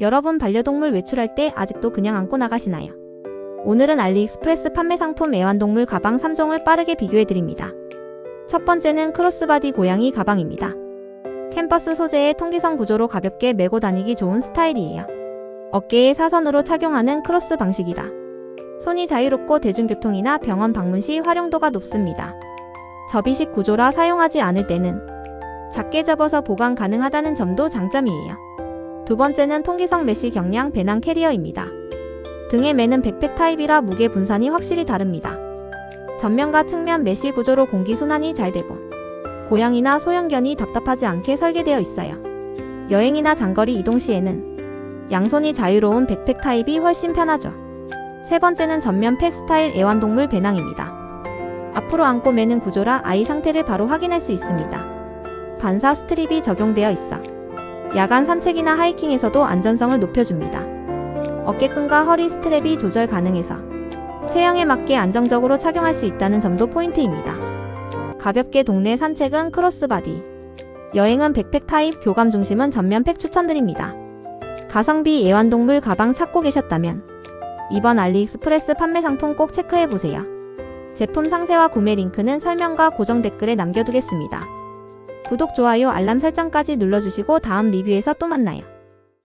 여러분 반려동물 외출할 때 아직도 그냥 안고 나가시나요? 오늘은 알리익스프레스 판매 상품 애완동물 가방 3종을 빠르게 비교해드립니다. 첫 번째는 크로스바디 고양이 가방입니다. 캔버스 소재의 통기성 구조로 가볍게 메고 다니기 좋은 스타일이에요. 어깨에 사선으로 착용하는 크로스 방식이라 손이 자유롭고 대중교통이나 병원 방문 시 활용도가 높습니다. 접이식 구조라 사용하지 않을 때는 작게 접어서 보관 가능하다는 점도 장점이에요. 두 번째는 통기성 메쉬 경량 배낭 캐리어입니다. 등에 매는 백팩 타입이라 무게 분산이 확실히 다릅니다. 전면과 측면 메쉬 구조로 공기 순환이 잘 되고 고양이나 소형견이 답답하지 않게 설계되어 있어요. 여행이나 장거리 이동 시에는 양손이 자유로운 백팩 타입이 훨씬 편하죠. 세 번째는 전면 팩 스타일 애완동물 배낭입니다. 앞으로 안고 매는 구조라 아이 상태를 바로 확인할 수 있습니다. 반사 스트립이 적용되어 있어 야간 산책이나 하이킹에서도 안전성을 높여줍니다. 어깨끈과 허리 스트랩이 조절 가능해서 체형에 맞게 안정적으로 착용할 수 있다는 점도 포인트입니다. 가볍게 동네 산책은 크로스바디, 여행은 백팩 타입, 교감 중심은 전면 팩 추천드립니다. 가성비 애완동물 가방 찾고 계셨다면 이번 알리익스프레스 판매 상품 꼭 체크해보세요. 제품 상세와 구매 링크는 설명과 고정 댓글에 남겨두겠습니다. 구독, 좋아요, 알람 설정까지 눌러주시고 다음 리뷰에서 또 만나요.